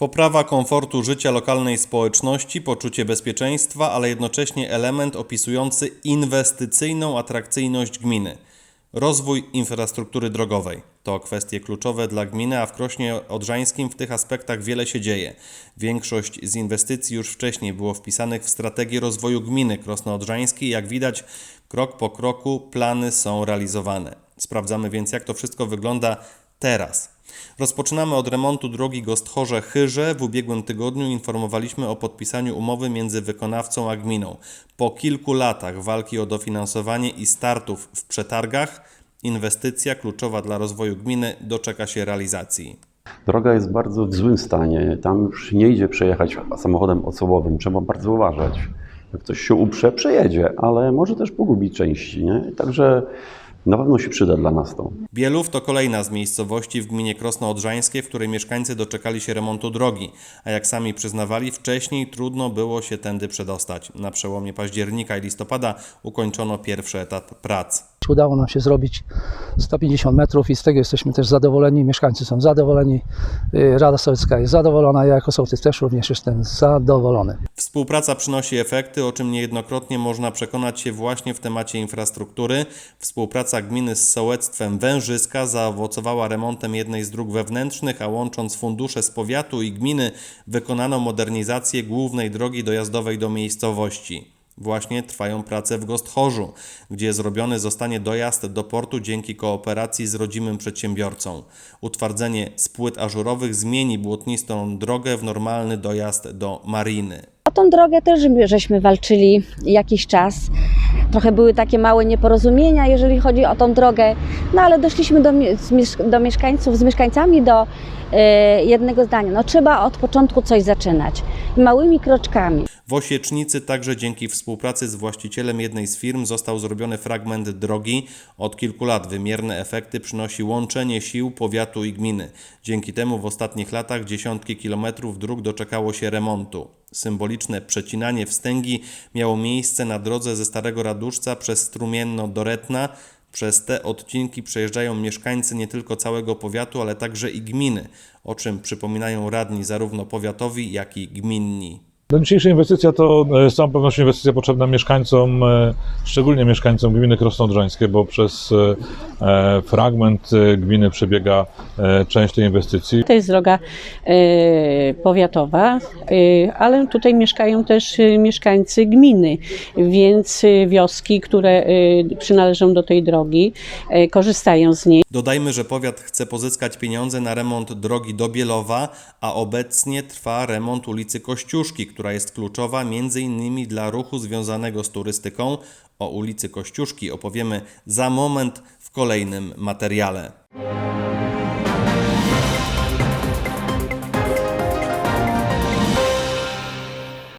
Poprawa komfortu życia lokalnej społeczności, poczucie bezpieczeństwa, ale jednocześnie element opisujący inwestycyjną atrakcyjność gminy. Rozwój infrastruktury drogowej to kwestie kluczowe dla gminy, a w Krośnie Odrzańskim w tych aspektach wiele się dzieje. Większość z inwestycji już wcześniej było wpisanych w strategię rozwoju gminy Krosno Odrzańskiej. Jak widać, krok po kroku plany są realizowane. Sprawdzamy więc, jak to wszystko wygląda teraz. Rozpoczynamy od remontu drogi Gostchorze-Chyrze. W ubiegłym tygodniu informowaliśmy o podpisaniu umowy między wykonawcą a gminą. Po kilku latach walki o dofinansowanie i startów w przetargach, inwestycja kluczowa dla rozwoju gminy doczeka się realizacji. Droga jest bardzo w złym stanie. Tam już nie idzie przejechać samochodem osobowym. Trzeba bardzo uważać. Jak ktoś się uprze, przejedzie, ale może też pogubić części. Nie? Także na pewno się przyda dla nas to. Bielów to kolejna z miejscowości w gminie Krosno Odrzańskie, w której mieszkańcy doczekali się remontu drogi, a jak sami przyznawali, wcześniej trudno było się tędy przedostać. Na przełomie października i listopada ukończono pierwszy etap prac. Udało nam się zrobić 150 metrów i z tego jesteśmy też zadowoleni. Mieszkańcy są zadowoleni, y, Rada Sowiecka jest zadowolona, ja jako sołtys też również jestem zadowolony. Współpraca przynosi efekty, o czym niejednokrotnie można przekonać się właśnie w temacie infrastruktury. Współpraca gminy z sołectwem Wężyska zaowocowała remontem jednej z dróg wewnętrznych, a łącząc fundusze z powiatu i gminy wykonano modernizację głównej drogi dojazdowej do miejscowości. Właśnie trwają prace w Gostchorzu, gdzie zrobiony zostanie dojazd do portu dzięki kooperacji z rodzimym przedsiębiorcą. Utwardzenie z płyt ażurowych zmieni błotnistą drogę w normalny dojazd do mariny. O tą drogę też żeśmy walczyli jakiś czas. Trochę były takie małe nieporozumienia, jeżeli chodzi o tą drogę, no ale doszliśmy do, do mieszkańców, z mieszkańcami do e, jednego zdania. No trzeba od początku coś zaczynać. Małymi kroczkami. W Osiecznicy także dzięki współpracy z właścicielem jednej z firm został zrobiony fragment drogi. Od kilku lat wymierne efekty przynosi łączenie sił powiatu i gminy. Dzięki temu w ostatnich latach dziesiątki kilometrów dróg doczekało się remontu. Symboliczne przecinanie wstęgi miało miejsce na drodze ze Starego Raduszca przez Strumienno do Retna. Przez te odcinki przejeżdżają mieszkańcy nie tylko całego powiatu, ale także i gminy, o czym przypominają radni zarówno powiatowi, jak i gminni. No dzisiejsza inwestycja to e, z całą pewnością inwestycja potrzebna mieszkańcom, e, szczególnie mieszkańcom gminy Krosno-Odrzańskie, bo przez e, fragment gminy przebiega część tej inwestycji. To jest droga powiatowa, ale tutaj mieszkają też mieszkańcy gminy, więc wioski, które przynależą do tej drogi, korzystają z niej. Dodajmy, że powiat chce pozyskać pieniądze na remont drogi do Bielowa, a obecnie trwa remont ulicy Kościuszki, która jest kluczowa m.in. dla ruchu związanego z turystyką. O ulicy Kościuszki opowiemy za moment w kolejnym materiale.